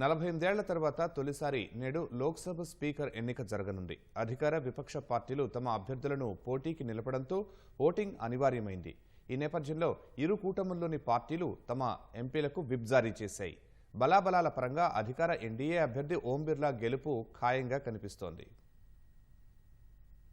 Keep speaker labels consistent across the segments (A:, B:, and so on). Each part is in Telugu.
A: నలభై ఎనిమిదేళ్ళ తర్వాత తొలిసారి నేడు లోక్సభ స్పీకర్ ఎన్నిక జరగనుంది. అధికార విపక్ష పార్టీలు తమ అభ్యర్థులను పోటీకి నిలపడంతో ఓటింగ్ అనివార్యమైంది. ఈ నేపథ్యంలో ఇరు కూటముల్లోని పార్టీలు తమ ఎంపీలకు విప్ జారీ చేశాయి. బలాబలాల పరంగా అధికార ఎన్డీఏ అభ్యర్థి ఓం బిర్లా గెలుపు ఖాయంగా కనిపిస్తోంది.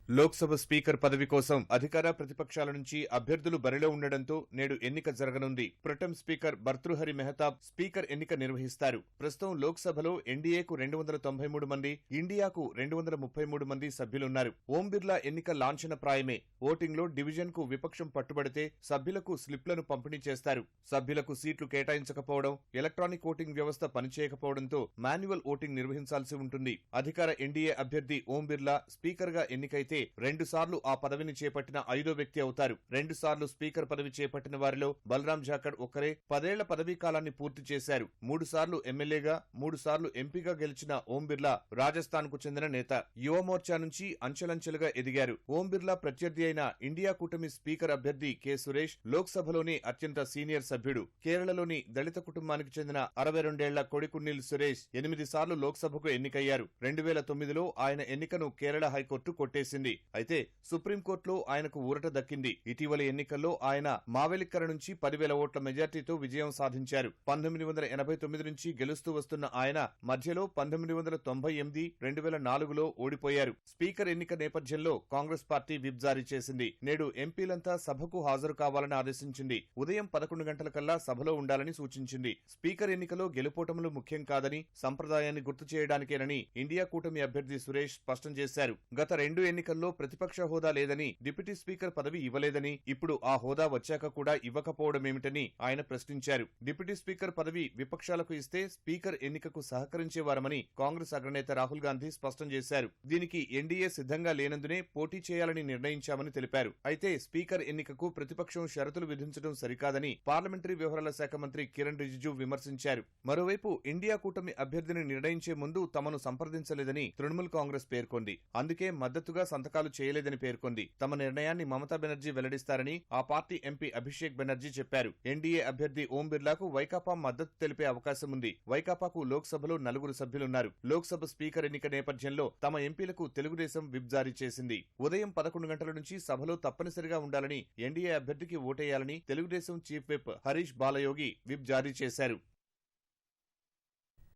A: లోక్సభ స్పీకర్ పదవి కోసం అధికార ప్రతిపక్షాల నుంచి అభ్యర్థులు బరిలో ఉండడంతో నేడు ఎన్నిక జరగనుంది. Pro tem speaker Bhartruhari Mahtab speaker ఎన్నిక నిర్వహిస్తారు. ప్రస్తుతం లోక్సభలో ఎన్డీఏకు రెండు వందల తొంభై మూడు మంది ఇండియాకు రెండు వందల ముప్పై మూడు మంది సభ్యులున్నారు. ఓం బిర్లా ఎన్నిక లాంఛన ప్రాయమే. ఓటింగ్లో డివిజన్కు డివిజన్కు విపక్షం పట్టుబడితే సభ్యులకు స్లిప్లను పంపిణీ చేస్తారు. సభ్యులకు సీట్లు కేటాయించకపోవడం ఎలక్ట్రానిక్ ఓటింగ్ వ్యవస్థ పనిచేయకపోవడంతో మాన్యువల్ ఓటింగ్ నిర్వహించాల్సి ఉంటుంది. అధికార ఎన్డీఏ అభ్యర్థి ఓం బిర్లా స్పీకర్గా ఎన్నికైతే అయితే రెండుసార్లు ఆ పదవిని చేపట్టిన ఐదో వ్యక్తి అవుతారు. రెండుసార్లు స్పీకర్ పదవి చేపట్టిన వారిలో బలరాం జాఖడ్ ఒక్కరే పదేళ్ళ పదవీ కాలాన్ని పూర్తి చేశారు. మూడుసార్లు ఎమ్మెల్యేగా మూడుసార్లు ఎంపీగా గెలిచిన ఓం బిర్లా రాజస్థాన్కు చెందిన నేత. యువ మోర్చా నుంచి అంచెలంచెలుగా ఎదిగారు. ఓం బిర్లా ప్రత్యర్థి అయిన ఇండియా కూటమి స్పీకర్ అభ్యర్థి కె. సురేష్ లోక్సభలోని అత్యంత సీనియర్ సభ్యుడు. కేరళలోని దళిత కుటుంబానికి చెందిన అరవై రెండేళ్ళ కొడికున్నీల్ సురేష్ ఎనిమిది సార్లు లోక్సభకు ఎన్నికయ్యారు. రెండు వేల తొమ్మిదిలో ఆయన ఎన్నికను కేరళ హైకోర్టు కొట్టేసింది. అయితే సుప్రీంకోర్టులో ఆయనకు ఊరట దక్కింది. ఇటీవలి ఎన్నికల్లో ఆయన మావెలిక్కర నుంచి పదివేల ఓట్ల మెజార్టీతో విజయం సాధించారు. పంతొమ్మిది వందల ఎనభై తొమ్మిది నుంచి గెలుస్తూ వస్తున్న ఆయన మధ్యలో పంతొమ్మిది వందల తొంభై ఎనిమిది రెండు వేల నాలుగులో ఓడిపోయారు. స్పీకర్ ఎన్నిక నేపథ్యంలో కాంగ్రెస్ పార్టీ విప్ జారీ చేసింది. నేడు ఎంపీలంతా సభకు హాజరు కావాలని ఆదేశించింది. ఉదయం పదకొండు గంటల కల్లా సభలో ఉండాలని సూచించింది. స్పీకర్ ఎన్నికలో గెలుపోటములు ముఖ్యం కాదని సంప్రదాయాన్ని గుర్తు చేయడానికేనని ఇండియా కూటమి అభ్యర్థి సురేష్ స్పష్టం చేశారు. గత రెండు ఎన్నికల్లో ప్రతిపక్ష హోదా లేదని డిప్యూటీ స్పీకర్ పదవి ఇవ్వలేదని ఇప్పుడు ఆ హోదా వచ్చాక కూడా ఇవ్వకపోవడమేమిటని ఆయన ప్రశ్నించారు. డిప్యూటీ స్పీకర్ పదవి విపక్షాలకు ఇస్తే స్పీకర్ ఎన్నికకు సహకరించేవారమని కాంగ్రెస్ అగ్రనేత రాహుల్ గాంధీ స్పష్టం చేశారు. దీనికి ఎన్డీఏ సిద్ధంగా లేనందునే పోటీ చేయాలని నిర్ణయించామని తెలిపారు. అయితే స్పీకర్ ఎన్నికకు ప్రతిపక్షం షరతులు విధించడం సరికాదని పార్లమెంటరీ వ్యవహారాల శాఖ మంత్రి కిరణ్ రిజిజు విమర్శించారు. మరోవైపు ఇండియా కూటమి అభ్యర్థిని నిర్ణయించే ముందు తమను సంప్రదించలేదని తృణమూల్ కాంగ్రెస్ పేర్కొంది. అందుకే మద్దతుగా సంతకాలు చేయలేదని పేర్కొంది. తమ నిర్ణయాన్ని మమతా బెనర్జీ వెల్లడిస్తారని ఆ పార్టీ ఎంపీ అభిషేక్ బెనర్జీ చెప్పారు. ఎన్డీఏ అభ్యర్థి ఓం బిర్లాకు వైకాపా మద్దతు తెలిపే అవకాశం ఉంది. వైకాపాకు లోక్సభలో నలుగురు సభ్యులున్నారు. లోక్సభ స్పీకర్ ఎన్నిక నేపథ్యంలో తమ ఎంపీలకు తెలుగుదేశం విప్ జారీ చేసింది. ఉదయం పదకొండు గంటల నుంచి సభలో తప్పనిసరిగా ఉండాలని ఎన్డీఏ అభ్యర్థికి ఓటేయాలని Telugu Desam chief whip Harish Balayogi whip జారీ చేశారు.